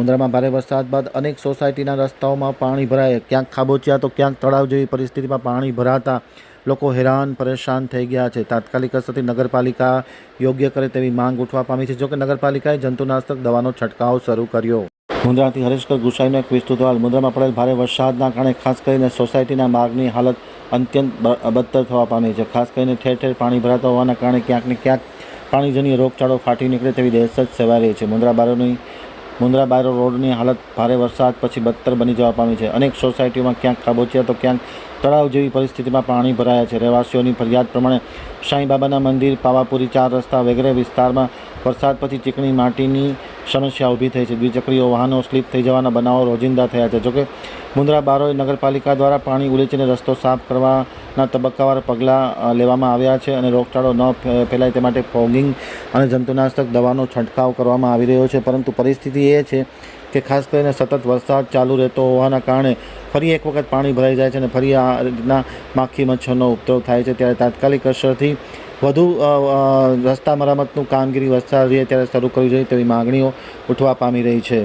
મુન્દ્રામાં ભારે વરસાદ બાદ અનેક સોસાયટીના રસ્તાઓમાં પાણી ભરાય. ક્યાંક ખાબોચિયા તો ક્યાંક તળાવ જેવી પરિસ્થિતિમાં પાણી ભરાતા લોકો હેરાન, પરેશાન થઈ ગયા છે. તાત્કાલિક અસરથી નગરપાલિકા યોગ્ય કરે તેવી માંગ ઉઠવા પામી છે. જોકે નગરપાલિકાએ જંતુનાશક દવાનો છંટકાવ શરૂ કર્યો. મુન્દ્રાથી હરેશકર ગુસાઈનો એક વિસ્તૃત અહેવાલ. મુન્દ્રામાં પડેલ ભારે વરસાદના કારણે ખાસ કરીને સોસાયટીના માર્ગની હાલત અત્યંત બદતર થવા પામી છે. ખાસ કરીને ઠેર ઠેર પાણી ભરાતા હોવાના કારણે ક્યાંક ને ક્યાંક પાણીજન્ય રોગચાળો ફાટી નીકળે તેવી દહેશત સેવાઈ રહી છે. મુન્દ્રા બારોની મુન્દ્રા બારો રોડની હાલત ભારે વરસાદ પછી બદતર બની જવા પામી છે. અનેક સોસાયટીઓમાં ક્યાંક ખાબોચિયા તો ક્યાંક તળાવ જેવી પરિસ્થિતિમાં પાણી ભરાયા છે. રહેવાસીઓની ફરિયાદ પ્રમાણે સાંઈબાબાના મંદિર, પાવાપુરી ચાર રસ્તા વગેરે વિસ્તારમાં વરસાદ પછી ચીકણી માટીની સમસ્યા ઊભી થઈ છે. દ્વિચક્રીઓ વાહનો સ્લીપ થઈ જવાના બનાવો રોજિંદા થયા છે. જોકે મુન્દ્રા બારોઈ નગરપાલિકા દ્વારા પાણી ઉલેચીને રસ્તો સાફ કરવાના તબક્કાવાર પગલાં લેવામાં આવ્યા છે અને રોગચાળો ન ફેલાય તે માટે ફોગિંગ અને જંતુનાશક દવાનો છંટકાવ કરવામાં આવી રહ્યો છે. પરંતુ પરિસ્થિતિ એ છે કે ખાસ કરીને સતત વરસાદ ચાલુ રહેતો હોવાના કારણે ફરી એક વખત પાણી ભરાઈ જાય છે અને ફરી આ રીતના માખી મચ્છરનો ઉપદ્રવ થાય છે. ત્યારે તાત્કાલિક અસરથી વધુ રસ્તા મરામતનું કામગીરી વરસાદ રહે ત્યારે શરૂ કરવી જોઈએ તેવી માગણીઓ ઉઠવા પામી રહી છે.